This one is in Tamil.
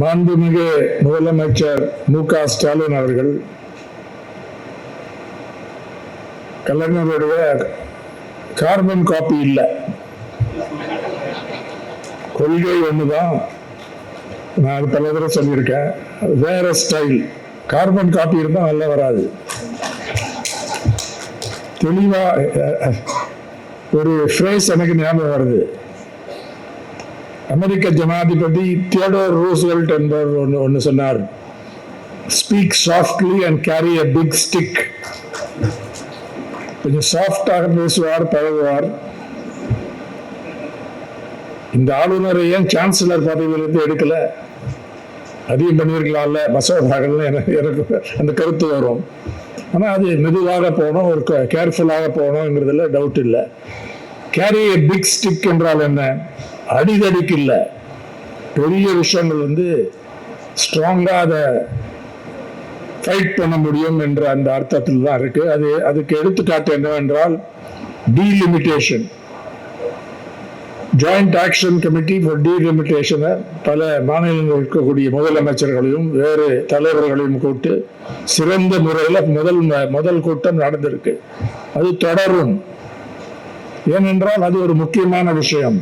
மாண்புமிகு முதலமைச்சர் மு க ஸ்டாலின் அவர்கள் கலைஞருடைய கார்பன் காப்பி இல்லை. கொள்கை ஒண்ணுதான். நான் பல தடவை சொல்லியிருக்கேன். வேற ஸ்டைல். கார்பன் காப்பி இருந்தால் நல்லா வராது. தெளிவா அஹ், ஒரு ஃப்ரேஸ் எனக்கு ஞாபகம் வருது. அமெரிக்க ஜனாதிபதி தியோடோர் ரூஸ்வெல்ட் என்பவர் ஒன்று ஒன்று சொன்னார். Speak softly and carry a big stick கொஞ்சம் சாஃப்டாக பேசுவார் பழகுவார். இந்த ஆளுநரை ஏன் சான்சலர் பதவியிலிருந்து எடுக்கல? அதிகம் பண்ணியிருக்கலாம்ல மசோதாக்கள்னு எனக்கு எனக்கு அந்த கருத்து வரும். ஆனால் அது மெதுவாக போகணும் ஒரு கேர்ஃபுல்லாக போகணுங்கிறதுல டவுட் இல்லை. கேரி எ பிக் ஸ்டிக் என்றால் என்ன? அடிதடிக்கு இல்லை பெரிய விஷயங்கள் வந்து ஸ்ட்ராங்காக அதை ஃபைட் பண்ண முடியும் என்ற அந்த அர்த்தத்தில் தான் இருக்கு. அது அதுக்கு எடுத்துக்காட்டு என்னவென்றால் delimitation joint action committee for டீலிமிட்டேஷனை பல மாநிலங்கள் இருக்கக்கூடிய முதலமைச்சர்களையும் வேறு தலைவர்களையும் கூட்டு சிறந்த முறையில் முதல் முதல் கூட்டம் நடந்திருக்கு. அது தொடரும். ஏனென்றால் அது ஒரு முக்கியமான விஷயம்.